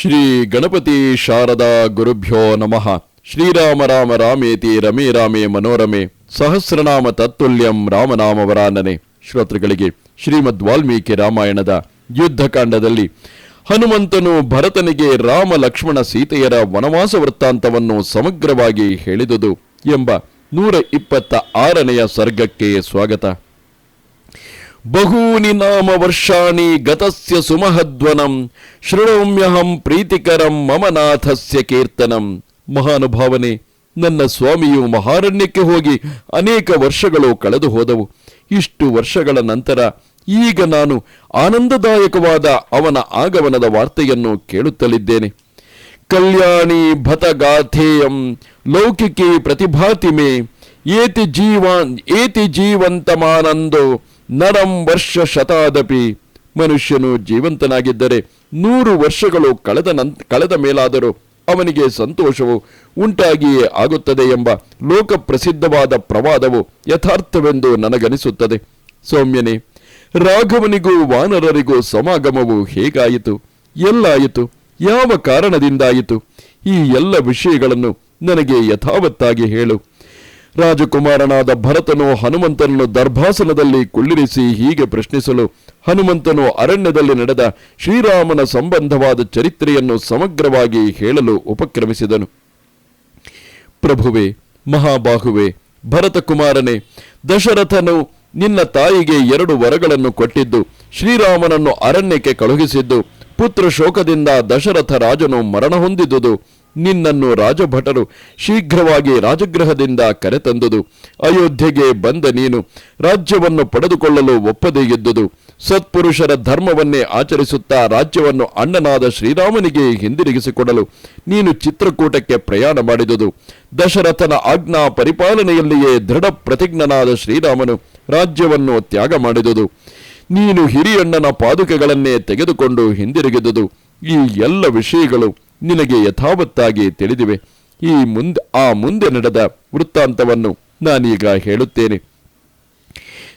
ಶ್ರೀ ಗಣಪತಿ ಶಾರದಾ ಗುರುಭ್ಯೋ ನಮಃ. ಶ್ರೀರಾಮ ರಾಮ ರಾಮೇತಿ ರಮೇ ರಾಮೇ ಮನೋರಮೆ. ಸಹಸ್ರನಾಮ ತತ್ತುಲ್ಯಂ ರಾಮನಾಮ ವರಾನನೆ ಶ್ರೋತೃಗಳಿಗೆ ಶ್ರೀಮದ್ ವಾಲ್ಮೀಕಿ ರಾಮಾಯಣದ ಯುದ್ಧಕಾಂಡದಲ್ಲಿ ಹನುಮಂತನು ಭರತನಿಗೆ ರಾಮ ಲಕ್ಷ್ಮಣ ಸೀತೆಯರ ವನವಾಸ ವೃತ್ತಾಂತವನ್ನು ಸಮಗ್ರವಾಗಿ ಹೇಳಿದುದು ಎಂಬ ನೂರ ಇಪ್ಪತ್ತ ಆರನೆಯ ಸರ್ಗಕ್ಕೆ ಸ್ವಾಗತ. ಬಹೂನಿ ನಾಮ ವರ್ಷಾಣಿ ಗತಸ್ಯ ಸುಮಹಧ್ವನಂ ಶೃಣೋಮ್ಯಹಂ ಪ್ರೀತಿಕರಂ ಮಮನಾಥಸ್ಯ ಕೀರ್ತನಂ ಮಹಾನುಭಾವನೆ ನನ್ನ ಸ್ವಾಮಿಯು ಮಹಾರಣ್ಯಕ್ಕೆ ಹೋಗಿ ಅನೇಕ ವರ್ಷಗಳು ಕಳೆದು ಹೋದವು. ಇಷ್ಟು ವರ್ಷಗಳ ನಂತರ ಈಗ ನಾನು ಆನಂದದಾಯಕವಾದ ಅವನ ಆಗಮನದ ವಾರ್ತೆಯನ್ನು ಕೇಳುತ್ತಲಿದ್ದೇನೆ. ಕಲ್ಯಾಣಿ ಭತಗಾಥೇಯಂ ಲೌಕಿಕಿ ಪ್ರತಿಭಾತಿಮೆ, ಏತಿ ಜೀವಾನ್, ಏತಿ ಜೀವಂತಮಾನಂದೋ ನರಂ ವರ್ಷ ಶತಾದಪಿ ಮನುಷ್ಯನು ಜೀವಂತನಾಗಿದ್ದರೆ ನೂರು ವರ್ಷಗಳು ಕಳೆದ ನಂತ್ ಕಳೆದ ಮೇಲಾದರೂ ಅವನಿಗೆ ಸಂತೋಷವು ಉಂಟಾಗಿಯೇ ಆಗುತ್ತದೆ ಎಂಬ ಲೋಕ ಪ್ರಸಿದ್ಧವಾದ ಪ್ರವಾದವು ಯಥಾರ್ಥವೆಂದು ನನಗನಿಸುತ್ತದೆ. ಸೌಮ್ಯನೇ, ರಾಘವನಿಗೂ ವಾನರರಿಗೂ ಸಮಾಗಮವು ಹೇಗಾಯಿತು? ಎಲ್ಲಾಯಿತು? ಯಾವ ಕಾರಣದಿಂದಾಯಿತು? ಈ ಎಲ್ಲ ವಿಷಯಗಳನ್ನು ನನಗೆ ಯಥಾವತ್ತಾಗಿ ಹೇಳು. ರಾಜಕುಮಾರನಾದ ಭರತನು ಹನುಮಂತನನ್ನು ದರ್ಭಾಸನದಲ್ಲಿ ಕುಳ್ಳಿರಿಸಿ ಹೀಗೆ ಪ್ರಶ್ನಿಸಲು, ಹನುಮಂತನು ಅರಣ್ಯದಲ್ಲಿ ನಡೆದ ಶ್ರೀರಾಮನ ಸಂಬಂಧವಾದ ಚರಿತ್ರೆಯನ್ನು ಸಮಗ್ರವಾಗಿ ಹೇಳಲು ಉಪಕ್ರಮಿಸಿದನು. ಪ್ರಭುವೆ, ಮಹಾಬಾಹುವೆ, ಭರತಕುಮಾರನೇ, ದಶರಥನು ನಿನ್ನ ತಾಯಿಗೆ ಎರಡು ವರಗಳನ್ನು ಕೊಟ್ಟಿದ್ದು, ಶ್ರೀರಾಮನನ್ನು ಅರಣ್ಯಕ್ಕೆ ಕಳುಹಿಸಿದ್ದು ಪುತ್ರ ಶೋಕದಿಂದ ದಶರಥ ರಾಜನು ಮರಣ ಹೊಂದಿದುದು. ನಿನ್ನನ್ನು ರಾಜಭಟರು ಶೀಘ್ರವಾಗಿ ರಾಜಗೃಹದಿಂದ ಕರೆತಂದುದು. ಅಯೋಧ್ಯೆಗೆ ಬಂದ ನೀನು ರಾಜ್ಯವನ್ನು ಪಡೆದುಕೊಳ್ಳಲು ಒಪ್ಪದೇ ಇದ್ದುದು. ಸತ್ಪುರುಷರ ಧರ್ಮವನ್ನೇ ಆಚರಿಸುತ್ತಾ ರಾಜ್ಯವನ್ನು ಅಣ್ಣನಾದ ಶ್ರೀರಾಮನಿಗೆ ಹಿಂದಿರುಗಿಸಿಕೊಡಲು ನೀನು ಚಿತ್ರಕೂಟಕ್ಕೆ ಪ್ರಯಾಣ ಮಾಡಿದುದು. ದಶರಥನ ಆಜ್ಞಾ ಪರಿಪಾಲನೆಯಲ್ಲಿಯೇ ದೃಢ ಪ್ರತಿಜ್ಞನಾದ ಶ್ರೀರಾಮನು ರಾಜ್ಯವನ್ನು ತ್ಯಾಗ ಮಾಡಿದುದು. ನೀನು ಹಿರಿಯಣ್ಣನ ಪಾದುಕೆಗಳನ್ನೇ ತೆಗೆದುಕೊಂಡು ಹಿಂದಿರುಗಿದುದು. ಈ ಎಲ್ಲ ವಿಷಯಗಳು ನಿನಗೆ ಯಥಾವತ್ತಾಗಿ ತಿಳಿದಿವೆ. ಈ ಮುಂದೆ, ಆ ಮುಂದೆ ನಡೆದ ವೃತ್ತಾಂತವನ್ನು ನಾನೀಗ ಹೇಳುತ್ತೇನೆ.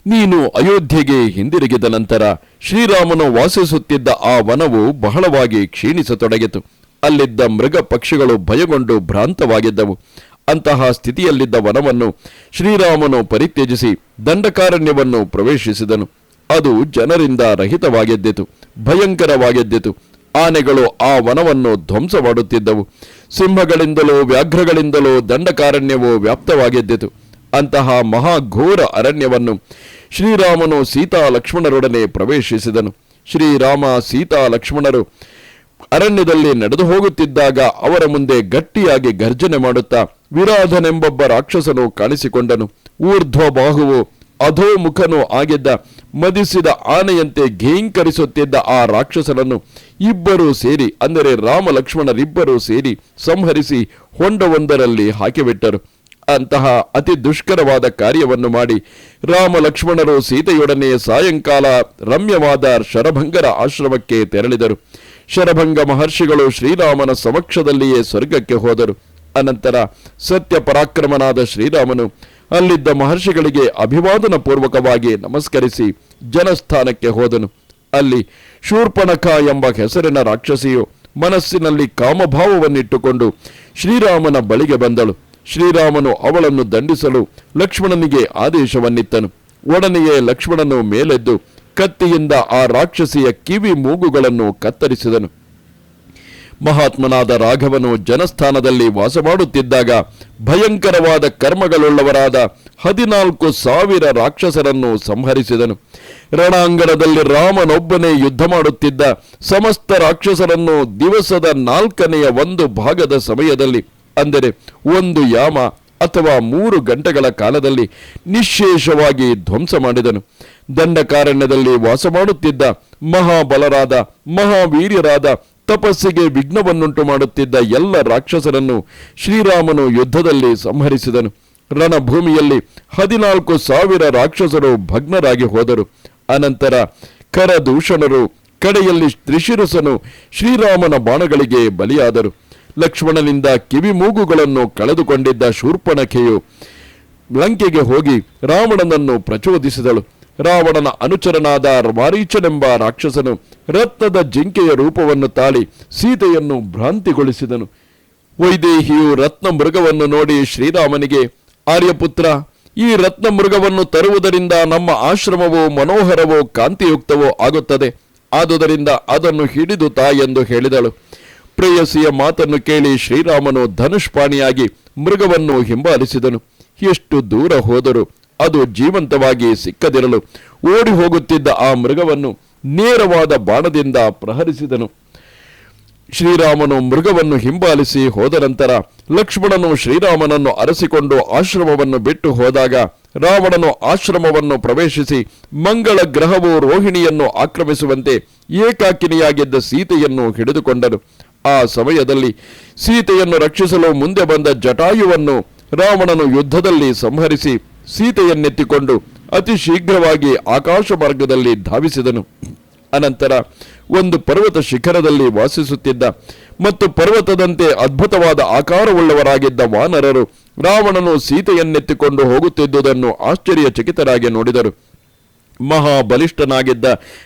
ನೀನು ಅಯೋಧ್ಯೆಗೆ ಹಿಂದಿರುಗಿದ ನಂತರ ಶ್ರೀರಾಮನು ವಾಸಿಸುತ್ತಿದ್ದ ಆ ವನವು ಬಹಳವಾಗಿ ಕ್ಷೀಣಿಸತೊಡಗಿತು. ಅಲ್ಲಿದ್ದ ಮೃಗ ಪಕ್ಷಿಗಳು ಭಯಗೊಂಡು ಭ್ರಾಂತವಾಗಿದ್ದವು. ಅಂತಹ ಸ್ಥಿತಿಯಲ್ಲಿದ್ದ ವನವನ್ನು ಶ್ರೀರಾಮನು ಪರಿತ್ಯಜಿಸಿ ದಂಡಕಾರಣ್ಯವನ್ನು ಪ್ರವೇಶಿಸಿದನು. ಅದು ಜನರಿಂದ ರಹಿತವಾಗಿದ್ದಿತು, ಭಯಂಕರವಾಗಿದ್ದಿತು. ಆನೆಗಳು ಆ ವನವನ್ನು ಧ್ವಂಸ ಮಾಡುತ್ತಿದ್ದವು ಸಿಂಹಗಳಿಂದಲೂ ವ್ಯಾಘ್ರಗಳಿಂದಲೂ ದಂಡಕಾರಣ್ಯವು ವ್ಯಾಪ್ತವಾಗಿದ್ದಿತು. ಅಂತಹ ಮಹಾಘೋರ ಅರಣ್ಯವನ್ನು ಶ್ರೀರಾಮನು ಸೀತಾ ಲಕ್ಷ್ಮಣರೊಡನೆ ಪ್ರವೇಶಿಸಿದನು. ಶ್ರೀರಾಮ ಸೀತಾ ಲಕ್ಷ್ಮಣರು ಅರಣ್ಯದಲ್ಲಿ ನಡೆದು ಹೋಗುತ್ತಿದ್ದಾಗ ಅವರ ಮುಂದೆ ಗಟ್ಟಿಯಾಗಿ ಗರ್ಜನೆ ಮಾಡುತ್ತಾ ವಿರಾಧನೆಂಬೊಬ್ಬ ರಾಕ್ಷಸನು ಕಾಣಿಸಿಕೊಂಡನು. ಊರ್ಧ್ವ ಬಾಹುವು ಅಧೋಮುಖನು ಆಗಿದ್ದ ಮದಿಸಿದ ಆನೆಯಂತೆ ಘೇಂಕರಿಸುತ್ತಿದ್ದ ಆ ರಾಕ್ಷಸನನ್ನು ಇಬ್ಬರೂ ಸೇರಿ, ಅಂದರೆ ರಾಮ ಲಕ್ಷ್ಮಣರಿಬ್ಬರೂ ಸೇರಿ ಸಂಹರಿಸಿ ಹೊಂಡವೊಂದರಲ್ಲಿ ಹಾಕಿಬಿಟ್ಟರು. ಅಂತಹ ಅತಿ ದುಷ್ಕರವಾದ ಕಾರ್ಯವನ್ನು ಮಾಡಿ ರಾಮ ಲಕ್ಷ್ಮಣರು ಸೀತೆಯೊಡನೆ ಸಾಯಂಕಾಲ ರಮ್ಯವಾದ ಶರಭಂಗರ ಆಶ್ರಮಕ್ಕೆ ತೆರಳಿದರು. ಶರಭಂಗ ಮಹರ್ಷಿಗಳು ಶ್ರೀರಾಮನ ಸಮಕ್ಷದಲ್ಲಿಯೇ ಸ್ವರ್ಗಕ್ಕೆ ಹೋದರು. ಅನಂತರ ಸತ್ಯ ಪರಾಕ್ರಮನಾದ ಶ್ರೀರಾಮನು ಅಲ್ಲಿದ್ದ ಮಹರ್ಷಿಗಳಿಗೆ ಅಭಿವಾದನ ಪೂರ್ವಕವಾಗಿ ನಮಸ್ಕರಿಸಿ ಜನಸ್ಥಾನಕ್ಕೆ ಹೋದನು. ಅಲ್ಲಿ ಶೂರ್ಪಣಖ ಎಂಬ ಹೆಸರಿನ ರಾಕ್ಷಸಿಯು ಮನಸ್ಸಿನಲ್ಲಿ ಕಾಮಭಾವವನ್ನಿಟ್ಟುಕೊಂಡು ಶ್ರೀರಾಮನ ಬಳಿಗೆ ಬಂದಳು. ಶ್ರೀರಾಮನು ಅವಳನ್ನು ದಂಡಿಸಲು ಲಕ್ಷ್ಮಣನಿಗೆ ಆದೇಶವನ್ನಿತ್ತನು. ಒಡನೆಯೇ ಲಕ್ಷ್ಮಣನು ಮೇಲೆದ್ದು ಕತ್ತಿಯಿಂದ ಆ ರಾಕ್ಷಸಿಯ ಕಿವಿ ಮೂಗುಗಳನ್ನು ಕತ್ತರಿಸಿದನು. ಮಹಾತ್ಮನಾದ ರಾಘವನು ಜನಸ್ಥಾನದಲ್ಲಿ ವಾಸ ಮಾಡುತ್ತಿದ್ದಾಗ ಭಯಂಕರವಾದ ಕರ್ಮಗಳುಳ್ಳವರಾದ ಹದಿನಾಲ್ಕು ಸಾವಿರ ರಾಕ್ಷಸರನ್ನು ಸಂಹರಿಸಿದನು. ರಣಾಂಗಣದಲ್ಲಿ ರಾಮನೊಬ್ಬನೇ ಯುದ್ಧ ಮಾಡುತ್ತಿದ್ದ ಸಮಸ್ತ ರಾಕ್ಷಸರನ್ನು ದಿವಸದ ನಾಲ್ಕನೆಯ ಒಂದು ಭಾಗದ ಸಮಯದಲ್ಲಿ, ಅಂದರೆ ಒಂದು ಯಾಮ ಅಥವಾ ಮೂರು ಗಂಟೆಗಳ ಕಾಲದಲ್ಲಿ ನಿಶೇಷವಾಗಿ ಧ್ವಂಸ ಮಾಡಿದನು. ದಂಡಕಾರಣ್ಯದಲ್ಲಿ ವಾಸ ಮಾಡುತ್ತಿದ್ದ ಮಹಾಬಲರಾದ, ಮಹಾವೀರ್ಯರಾದ ತಪಸ್ಸಿಗೆ ವಿಘ್ನವನ್ನುಂಟು ಮಾಡುತ್ತಿದ್ದ ಎಲ್ಲ ರಾಕ್ಷಸರನ್ನು ಶ್ರೀರಾಮನು ಯುದ್ಧದಲ್ಲಿ ಸಂಹರಿಸಿದನು. ರಣಭೂಮಿಯಲ್ಲಿ ಹದಿನಾಲ್ಕು ಸಾವಿರ ರಾಕ್ಷಸರು ಭಗ್ನರಾಗಿ ಹೋದರು. ಅನಂತರ ಕರದೂಷಣರು ಕಡೆಯಲ್ಲಿ ತ್ರಿಶಿರಸನು ಶ್ರೀರಾಮನ ಬಾಣಗಳಿಗೆ ಬಲಿಯಾದರು. ಲಕ್ಷ್ಮಣನಿಂದ ಕಿವಿ ಮೂಗುಗಳನ್ನು ಕಳೆದುಕೊಂಡಿದ್ದ ಶೂರ್ಪಣಖೆಯು ಲಂಕೆಗೆ ಹೋಗಿ ರಾವಣನನ್ನು ಪ್ರಚೋದಿಸಿದಳು. ರಾವಣನ ಅನುಚರನಾದ ಮಾರೀಚನೆಂಬ ರಾಕ್ಷಸನು ರತ್ನದ ಜಿಂಕೆಯ ರೂಪವನ್ನು ತಾಳಿ ಸೀತೆಯನ್ನು ಭ್ರಾಂತಿಗೊಳಿಸಿದನು. ವೈದೇಹಿಯು ರತ್ನ ಮೃಗವನ್ನು ನೋಡಿ ಶ್ರೀರಾಮನಿಗೆ, ಆರ್ಯಪುತ್ರ, ಈ ರತ್ನ ಮೃಗವನ್ನು ತರುವುದರಿಂದ ನಮ್ಮ ಆಶ್ರಮವು ಮನೋಹರವೋ ಕಾಂತಿಯುಕ್ತವೋ ಆಗುತ್ತದೆ. ಆದುದರಿಂದ ಅದನ್ನು ಹಿಡಿದು ತಾ ಎಂದು ಹೇಳಿದಳು. ಪ್ರೇಯಸಿಯ ಮಾತನ್ನು ಕೇಳಿ ಶ್ರೀರಾಮನು ಧನುಷ್ಪಾಣಿಯಾಗಿ ಮೃಗವನ್ನು ಹಿಂಬಾಲಿಸಿದನು. ಎಷ್ಟು ದೂರ ಹೋದರೂ. ಅದು ಜೀವಂತವಾಗಿ ಸಿಕ್ಕದಿರಲು ಓಡಿ ಹೋಗುತ್ತಿದ್ದ ಆ ಮೃಗವನ್ನು ನೇರವಾದ ಬಾಣದಿಂದ ಪ್ರಹರಿಸಿದನು. ಶ್ರೀರಾಮನು ಮೃಗವನ್ನು ಹಿಂಬಾಲಿಸಿ ಹೋದ ನಂತರ ಲಕ್ಷ್ಮಣನು ಶ್ರೀರಾಮನನ್ನು ಅರಸಿಕೊಂಡು ಆಶ್ರಮವನ್ನು ಬಿಟ್ಟು ಹೋದಾಗ ರಾವಣನು ಆಶ್ರಮವನ್ನು ಪ್ರವೇಶಿಸಿ ಮಂಗಳ ಗ್ರಹವು ರೋಹಿಣಿಯನ್ನು ಆಕ್ರಮಿಸುವಂತೆ ಏಕಾಕಿನಿಯಾಗಿದ್ದ ಸೀತೆಯನ್ನು ಹಿಡಿದುಕೊಂಡನು. ಆ ಸಮಯದಲ್ಲಿ ಸೀತೆಯನ್ನು ರಕ್ಷಿಸಲು ಮುಂದೆ ಬಂದ ಜಟಾಯುವನ್ನು ರಾವಣನು ಯುದ್ಧದಲ್ಲಿ ಸಂಹರಿಸಿ ಸೀತೆಯನ್ನೆತ್ತಿಕೊಂಡು ಅತಿ ಶೀಘ್ರವಾಗಿ ಆಕಾಶ ಮಾರ್ಗದಲ್ಲಿ ಧಾವಿಸಿದನು. ಅನಂತರ ಒಂದು ಪರ್ವತ ಶಿಖರದಲ್ಲಿ ವಾಸಿಸುತ್ತಿದ್ದ ಮತ್ತು ಪರ್ವತದಂತೆ ಅದ್ಭುತವಾದ ಆಕಾರವುಳ್ಳವರಾಗಿದ್ದ ವಾನರರು ರಾವಣನು ಸೀತೆಯನ್ನೆತ್ತಿಕೊಂಡು ಹೋಗುತ್ತಿದ್ದುದನ್ನು ಆಶ್ಚರ್ಯಚಕಿತರಾಗಿ ನೋಡಿದರು. ಮಹಾಬಲಿಷ್ಠನಾಗಿದ್ದ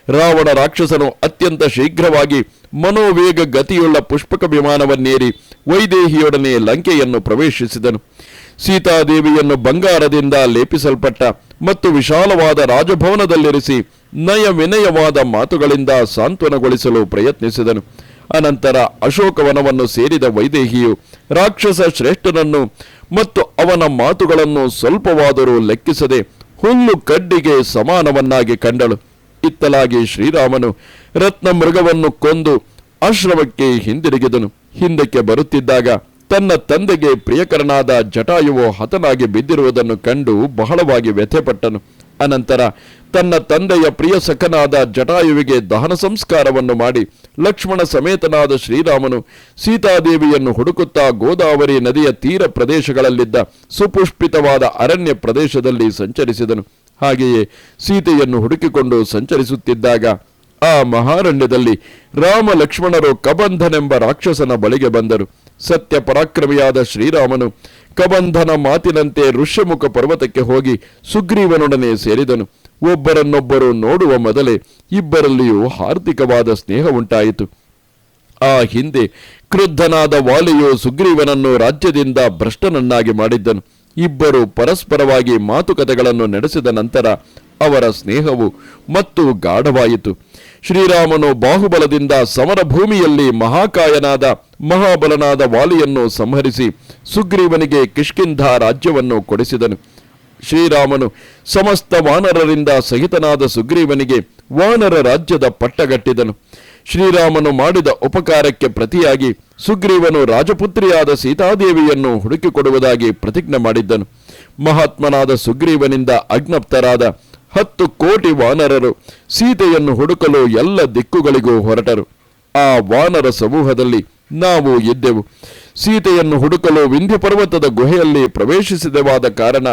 ರಾವಣ ರಾಕ್ಷಸನು ಅತ್ಯಂತ ಶೀಘ್ರವಾಗಿ ಮನೋವೇಗ ಗತಿಯುಳ್ಳ ಪುಷ್ಪಕ ವಿಮಾನವನ್ನೇರಿ ವೈದೇಹಿಯೊಡನೆ ಲಂಕೆಯನ್ನು ಪ್ರವೇಶಿಸಿದನು. ಸೀತಾದೇವಿಯನ್ನು ಬಂಗಾರದಿಂದ ಲೇಪಿಸಲ್ಪಟ್ಟ ಮತ್ತು ವಿಶಾಲವಾದ ರಾಜಭವನದಲ್ಲಿರಿಸಿ ನಯ ವಿನಯವಾದ ಮಾತುಗಳಿಂದ ಸಾಂತ್ವನಗೊಳಿಸಲು ಪ್ರಯತ್ನಿಸಿದನು. ಅನಂತರ ಅಶೋಕವನವನ್ನು ಸೇರಿದ ವೈದೇಹಿಯು ರಾಕ್ಷಸ ಶ್ರೇಷ್ಠನನ್ನು ಮತ್ತು ಅವನ ಮಾತುಗಳನ್ನು ಸ್ವಲ್ಪವಾದರೂ ಲೆಕ್ಕಿಸದೆ ಹುಲ್ಲು ಕಡ್ಡಿಗೆ ಸಮಾನವನ್ನಾಗಿ ಕಂಡಳು. ಇತ್ತಲಾಗಿ ಶ್ರೀರಾಮನು ರತ್ನ ಮೃಗವನ್ನು ಕೊಂದು ಆಶ್ರಮಕ್ಕೆ ಹಿಂದಿರುಗಿದನು. ಹಿಂದಕ್ಕೆ ಬರುತ್ತಿದ್ದಾಗ ತನ್ನ ತಂದೆಗೆ ಪ್ರಿಯಕರನಾದ ಜಟಾಯುವು ಹತನಾಗಿ ಬಿದ್ದಿರುವುದನ್ನು ಕಂಡು ಬಹಳವಾಗಿ ವ್ಯಥೆಪಟ್ಟನು. ಅನಂತರ ತನ್ನ ತಂದೆಯ ಪ್ರಿಯ ಸಖನಾದ ಜಟಾಯುವಿಗೆ ದಹನ ಸಂಸ್ಕಾರವನ್ನು ಮಾಡಿ ಲಕ್ಷ್ಮಣ ಸಮೇತನಾದ ಶ್ರೀರಾಮನು ಸೀತಾದೇವಿಯನ್ನು ಹುಡುಕುತ್ತಾ ಗೋದಾವರಿ ನದಿಯ ತೀರ ಪ್ರದೇಶಗಳಲ್ಲಿದ್ದ ಸುಪುಷ್ಪಿತವಾದ ಅರಣ್ಯ ಪ್ರದೇಶದಲ್ಲಿ ಸಂಚರಿಸಿದನು. ಹಾಗೆಯೇ ಸೀತೆಯನ್ನು ಹುಡುಕಿಕೊಂಡು ಸಂಚರಿಸುತ್ತಿದ್ದಾಗ ಆ ಮಹಾರಣ್ಯದಲ್ಲಿ ರಾಮ ಲಕ್ಷ್ಮಣರು ಕಬಂಧನೆಂಬ ರಾಕ್ಷಸನ ಬಳಿಗೆ ಬಂದರು. ಸತ್ಯ ಪರಾಕ್ರಮಿಯಾದ ಶ್ರೀರಾಮನು ಕಬಂಧನ ಮಾತಿನಂತೆ ಋಷ್ಯಮುಖ ಪರ್ವತಕ್ಕೆ ಹೋಗಿ ಸುಗ್ರೀವನೊಡನೆ ಸೇರಿದನು. ಒಬ್ಬರನ್ನೊಬ್ಬರು ನೋಡುವ ಮೊದಲೇ ಇಬ್ಬರಲ್ಲಿಯೂ ಹಾರ್ದಿಕವಾದ ಸ್ನೇಹ ಉಂಟಾಯಿತು. ಆ ಹಿಂದೆ ಕ್ರುದ್ಧನಾದ ವಾಲಿಯು ಸುಗ್ರೀವನನ್ನು ರಾಜ್ಯದಿಂದ ಭ್ರಷ್ಟನನ್ನಾಗಿ ಮಾಡಿದ್ದನು. ಇಬ್ಬರು ಪರಸ್ಪರವಾಗಿ ಮಾತುಕತೆಗಳನ್ನು ನಡೆಸಿದ ನಂತರ ಅವರ ಸ್ನೇಹವು ಮತ್ತು ಗಾಢವಾಯಿತು. ಶ್ರೀರಾಮನು ಬಾಹುಬಲದಿಂದ ಸಮರ ಭೂಮಿಯಲ್ಲಿ ಮಹಾಕಾಯನಾದ ಮಹಾಬಲನಾದ ವಾಲಿಯನ್ನು ಸಂಹರಿಸಿ ಸುಗ್ರೀವನಿಗೆ ಕಿಷ್ಕಿಂಧ ರಾಜ್ಯವನ್ನು ಕೊಡಿಸಿದನು. ಶ್ರೀರಾಮನು ಸಮಸ್ತ ವಾನರರಿಂದ ಸಹಿತನಾದ ಸುಗ್ರೀವನಿಗೆ ವಾನರ ರಾಜ್ಯದ ಪಟ್ಟಗಟ್ಟಿದನು. ಶ್ರೀರಾಮನು ಮಾಡಿದ ಉಪಕಾರಕ್ಕೆ ಪ್ರತಿಯಾಗಿ ಸುಗ್ರೀವನು ರಾಜಪುತ್ರಿಯಾದ ಸೀತಾದೇವಿಯನ್ನು ಹುಡುಕಿಕೊಡುವುದಾಗಿ ಪ್ರತಿಜ್ಞೆ ಮಾಡಿದ್ದನು. ಮಹಾತ್ಮನಾದ ಸುಗ್ರೀವನಿಂದ ಅಜ್ಞಪ್ತರಾದ ಹತ್ತು ಕೋಟಿ ವಾನರರು ಸೀತೆಯನ್ನು ಹುಡುಕಲು ಎಲ್ಲ ದಿಕ್ಕುಗಳಿಗೂ ಹೊರಟರು. ಆ ವಾನರ ಸಮೂಹದಲ್ಲಿ ನಾವು ಇದ್ದೆವು. ಸೀತೆಯನ್ನು ಹುಡುಕಲು ವಿಂಧ್ಯ ಪರ್ವತದ ಗುಹೆಯಲ್ಲಿ ಪ್ರವೇಶಿಸಿದವಾದ ಕಾರಣ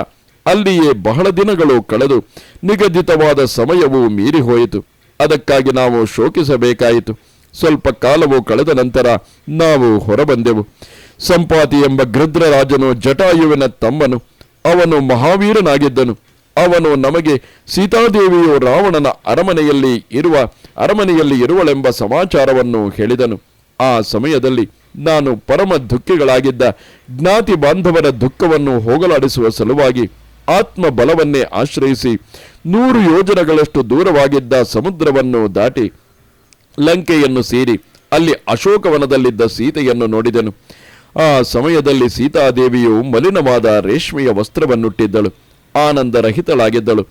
ಅಲ್ಲಿಯೇ ಬಹಳ ದಿನಗಳು ಕಳೆದು ನಿಗದಿತವಾದ ಸಮಯವು ಮೀರಿ ಹೋಯಿತು. ಅದಕ್ಕಾಗಿ ನಾವು ಶೋಕಿಸಬೇಕಾಯಿತು. ಸ್ವಲ್ಪ ಕಾಲವು ಕಳೆದ ನಂತರ ನಾವು ಹೊರಬಂದೆವು. ಸಂಪಾತಿ ಎಂಬ ಗೃದ್ರ ರಾಜನು ಜಟಾಯುವಿನ ತಮ್ಮನು. ಅವನು ಮಹಾವೀರನಾಗಿದ್ದನು. ಅವನು ನಮಗೆ ಸೀತಾದೇವಿಯು ರಾವಣನ ಅರಮನೆಯಲ್ಲಿ ಇರುವ ಅರಮನೆಯಲ್ಲಿ ಇರುವಳೆಂಬ ಸಮಾಚಾರವನ್ನು ಹೇಳಿದನು. ಆ ಸಮಯದಲ್ಲಿ ನಾನು ಪರಮ ದುಃಖಿಗಳಾಗಿದ್ದ ಜ್ಞಾತಿ ಬಾಂಧವರ ದುಃಖವನ್ನು ಹೋಗಲಾಡಿಸುವ ಸಲುವಾಗಿ ಆತ್ಮ ಬಲವನ್ನೇ ಆಶ್ರಯಿಸಿ ನೂರು ಯೋಜನಗಳಷ್ಟು ದೂರವಾಗಿದ್ದ ಸಮುದ್ರವನ್ನು ದಾಟಿ ಲಂಕೆಯನ್ನು ಸೇರಿ ಅಲ್ಲಿ ಅಶೋಕವನದಲ್ಲಿದ್ದ ಸೀತೆಯನ್ನು ನೋಡಿದನು. ಆ ಸಮಯದಲ್ಲಿ ಸೀತಾದೇವಿಯು ಮಲಿನವಾದ ರೇಷ್ಮೆಯ ವಸ್ತ್ರವನ್ನುಟ್ಟಿದ್ದಳು. ಆನಂದರಹಿತಳಾಗಿದ್ದಳು,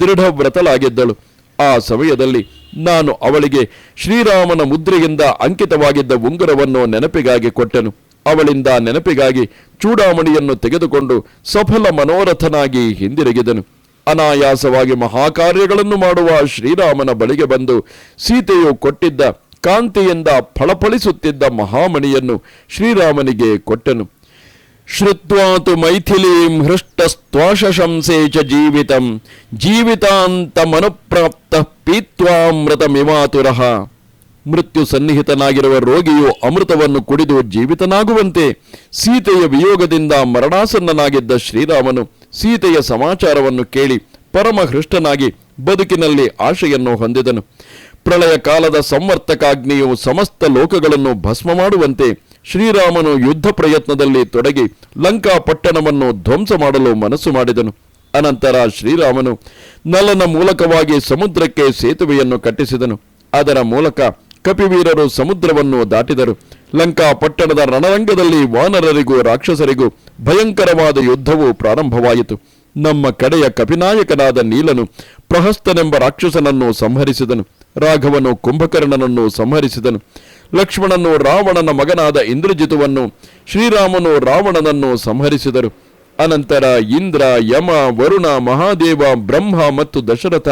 ದೃಢವ್ರತಳಾಗಿದ್ದಳು. ಆ ಸಮಯದಲ್ಲಿ ನಾನು ಅವಳಿಗೆ ಶ್ರೀರಾಮನ ಮುದ್ರೆಯಿಂದ ಅಂಕಿತವಾಗಿದ್ದ ಉಂಗುರವನ್ನು ನೆನಪಿಗಾಗಿ ಕೊಟ್ಟೆನು. ಅವಳಿಂದ ನೆನಪಿಗಾಗಿ ಚೂಡಾಮಣಿಯನ್ನು ತೆಗೆದುಕೊಂಡು ಸಫಲ ಮನೋರಥನಾಗಿ ಹಿಂದಿರುಗಿದನು. ಅನಾಯಾಸವಾಗಿ ಮಹಾಕಾರ್ಯಗಳನ್ನು ಮಾಡುವ ಶ್ರೀರಾಮನ ಬಳಿಗೆ ಬಂದು ಸೀತೆಯು ಕೊಟ್ಟಿದ್ದ ಕಾಂತಿಯಿಂದ ಫಳಫಳಿಸುತ್ತಿದ್ದ ಮಹಾಮಣಿಯನ್ನು ಶ್ರೀರಾಮನಿಗೆ ಕೊಟ್ಟೆನು. ಶ್ರುತ್ವಾತು ಮೈಥಿಲೀಂ ಹೃಷ್ಟಸ್ತ್ವಾಶಂಸೆ ಚ ಜೀವಿತಂ ಜೀವಿತಾಂತ ಮನುಪ್ರಾಪ್ತ ಪೀತ್ವಾಮೃತಮಿಮಾತುರಃ. ಮೃತ್ಯು ಸನ್ನಿಹಿತನಾಗಿರುವ ರೋಗಿಯು ಅಮೃತವನ್ನು ಕುಡಿದು ಜೀವಿತನಾಗುವಂತೆ, ಸೀತೆಯ ವಿಯೋಗದಿಂದ ಮರಣಾಸನ್ನನಾಗಿದ್ದ ಶ್ರೀರಾಮನು ಸೀತೆಯ ಸಮಾಚಾರವನ್ನು ಕೇಳಿ ಪರಮ ಹೃಷ್ಟನಾಗಿ ಬದುಕಿನಲ್ಲಿ ಆಶೆಯನ್ನು ಹೊಂದಿದನು. ಪ್ರಳಯ ಕಾಲದ ಸಂವರ್ತಕಾಗ್ನಿಯು ಸಮಸ್ತ ಲೋಕಗಳನ್ನು ಭಸ್ಮ ಮಾಡುವಂತೆ ಶ್ರೀರಾಮನು ಯುದ್ಧ ಪ್ರಯತ್ನದಲ್ಲಿ ತೊಡಗಿ ಲಂಕಾ ಪಟ್ಟಣವನ್ನು ಧ್ವಂಸ ಮಾಡಲು ಮನಸ್ಸು ಮಾಡಿದನು. ಅನಂತರ ಶ್ರೀರಾಮನು ನಲನ ಮೂಲಕವಾಗಿ ಸಮುದ್ರಕ್ಕೆ ಸೇತುವೆಯನ್ನು ಕಟ್ಟಿಸಿದನು. ಅದರ ಮೂಲಕ ಕಪಿವೀರರು ಸಮುದ್ರವನ್ನು ದಾಟಿದರು. ಲಂಕಾ ಪಟ್ಟಣದ ರಣರಂಗದಲ್ಲಿ ವಾನರರಿಗೂ ರಾಕ್ಷಸರಿಗೂ ಭಯಂಕರವಾದ ಯುದ್ಧವು ಪ್ರಾರಂಭವಾಯಿತು. ನಮ್ಮ ಕಡೆಯ ಕಪಿನಾಯಕನಾದ ನೀಲನು ಪ್ರಹಸ್ತನೆಂಬ ರಾಕ್ಷಸನನ್ನು ಸಂಹರಿಸಿದನು. ರಾಘವನು ಕುಂಭಕರ್ಣನನ್ನು ಸಂಹರಿಸಿದನು. ಲಕ್ಷ್ಮಣನು ರಾವಣನ ಮಗನಾದ ಇಂದ್ರಜಿತುವನ್ನು, ಶ್ರೀರಾಮನು ರಾವಣನನ್ನು ಸಂಹರಿಸಿದರು. ಅನಂತರ ಇಂದ್ರ, ಯಮ, ವರುಣ, ಮಹಾದೇವ, ಬ್ರಹ್ಮ ಮತ್ತು ದಶರಥ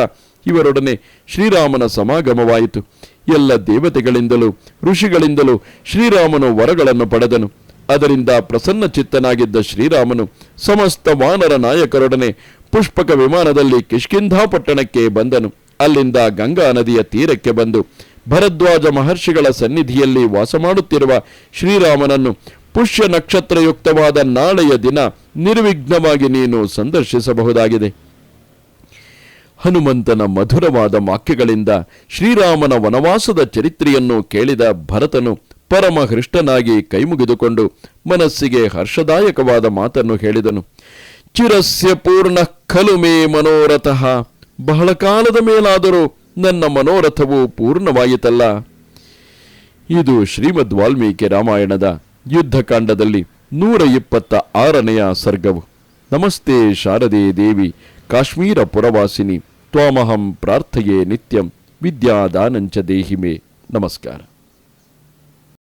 ಇವರೊಡನೆ ಶ್ರೀರಾಮನ ಸಮಾಗಮವಾಯಿತು. ಎಲ್ಲ ದೇವತೆಗಳಿಂದಲೂ, ಋಷಿಗಳಿಂದಲೂ ಶ್ರೀರಾಮನು ವರಗಳನ್ನು ಪಡೆದನು. ಅದರಿಂದ ಪ್ರಸನ್ನ ಚಿತ್ತನಾಗಿದ್ದ ಶ್ರೀರಾಮನು ಸಮಸ್ತ ವಾನರ ನಾಯಕರೊಡನೆ ಪುಷ್ಪಕ ವಿಮಾನದಲ್ಲಿ ಕಿಷ್ಕಿಂಧಾ ಪಟ್ಟಣಕ್ಕೆ ಬಂದನು. ಅಲ್ಲಿಂದ ಗಂಗಾ ನದಿಯ ತೀರಕ್ಕೆ ಬಂದು ಭರದ್ವಾಜ ಮಹರ್ಷಿಗಳ ಸನ್ನಿಧಿಯಲ್ಲಿ ವಾಸ ಮಾಡುತ್ತಿರುವ ಶ್ರೀರಾಮನನ್ನು ಪುಷ್ಯ ನಕ್ಷತ್ರಯುಕ್ತವಾದ ನಾಳೆಯ ದಿನ ನಿರ್ವಿಘ್ನವಾಗಿ ನೀನು ಸಂದರ್ಶಿಸಬಹುದಾಗಿದೆ. ಹನುಮಂತನ ಮಧುರವಾದ ವಾಕ್ಯಗಳಿಂದ ಶ್ರೀರಾಮನ ವನವಾಸದ ಚರಿತ್ರೆಯನ್ನು ಕೇಳಿದ ಭರತನು ಪರಮ ಹೃಷ್ಟನಾಗಿ ಕೈಮುಗಿದುಕೊಂಡು ಮನಸ್ಸಿಗೆ ಹರ್ಷದಾಯಕವಾದ ಮಾತನ್ನು ಹೇಳಿದನು. ಚಿರಸ್ಯ ಪೂರ್ಣ ಖಲು ಮೇ ಮನೋರಥಃ ಬಹಳ ಕಾಲದ ಮೇಲಾದರೂ ನನ್ನ ಮನೋರಥವು ಪೂರ್ಣವಾಯಿತಲ್ಲ. ಇದು ಶ್ರೀಮದ್ ವಾಲ್ಮೀಕಿ ರಾಮಾಯಣದ ಯುದ್ಧಕಾಂಡದಲ್ಲಿ ನೂರ ಇಪ್ಪತ್ತ ಆರನೆಯ ಸರ್ಗವು. ನಮಸ್ತೆ ಶಾರದೆ ದೇವಿ, ಕಾಶ್ಮೀರ ಪುರವಾಸಿನಿ, ತ್ವಾಮಹಂ ಪ್ರಾರ್ಥಯೇ ನಿತ್ಯಂ, ವಿದ್ಯಾದಾನಂಚ ದೇಹಿಮೆ. ನಮಸ್ಕಾರ.